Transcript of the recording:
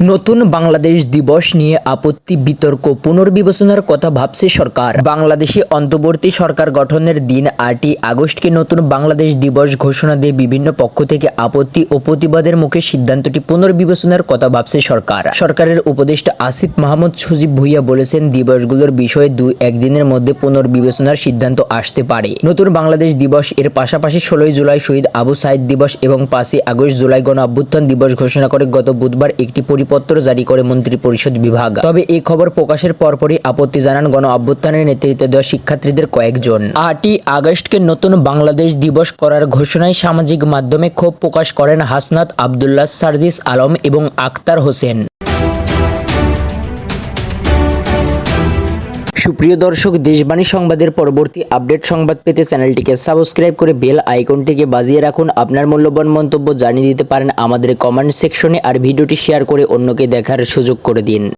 নতুন বাংলাদেশ দিবস নিয়ে আপত্তি, বিতর্ক, পুনর্বিবেচনার কথা ভাবছে সরকার। বাংলাদেশে অন্তর্বর্তী সরকার গঠনের দিন আটই আগস্টকে নতুন বাংলাদেশ দিবস ঘোষণা দিয়ে বিভিন্ন পক্ষ থেকে আপত্তি ও প্রতিবাদের মুখে সিদ্ধান্তটি পুনর্বিবেচনার কথা ভাবছে সরকার। সরকারের উপদেষ্টা আসিফ মাহমুদ সজীব ভুইয়া বলেছেন, দিবসগুলোর বিষয়ে দুই একদিনের মধ্যে পুনর্বিবেচনার সিদ্ধান্ত আসতে পারে। নতুন বাংলাদেশ দিবস এর পাশাপাশি ষোলোই জুলাই শহীদ আবু সাইদ দিবস এবং পাঁচই আগস্ট জুলাই গণ অভ্যুত্থান দিবস ঘোষণা করে গত বুধবার একটি পরিপত্র জারি করে মন্ত্রী পরিষদ বিভাগ। তবে এই খবর প্রকাশের পরপরই আপত্তি জানান গণ অভ্যুত্থানের নেতৃত্ব দেওয়া শিক্ষার্থীদের কয়েকজন। আটই আগস্টকে নতুন বাংলাদেশ দিবস করার ঘোষণায় সামাজিক মাধ্যমে ক্ষোভ প্রকাশ করেন হাসনাত আবদুল্লাহ সার্জিস আলম এবং আক্তার হোসেন। সুপ্রিয় দর্শক, দেশবাণী সংবাদের পরবর্তী আপডেট সংবাদ পেতে চ্যানেলটিকে সাবস্ক্রাইব করে বেল আইকনটিকে বাজিয়ে রাখুন। আপনার মূল্যবান মন্তব্য জানিয়ে দিতে পারেন আমাদের কমেন্ট সেকশনে আর ভিডিওটি শেয়ার করে অন্যকে দেখার সুযোগ করে দিন।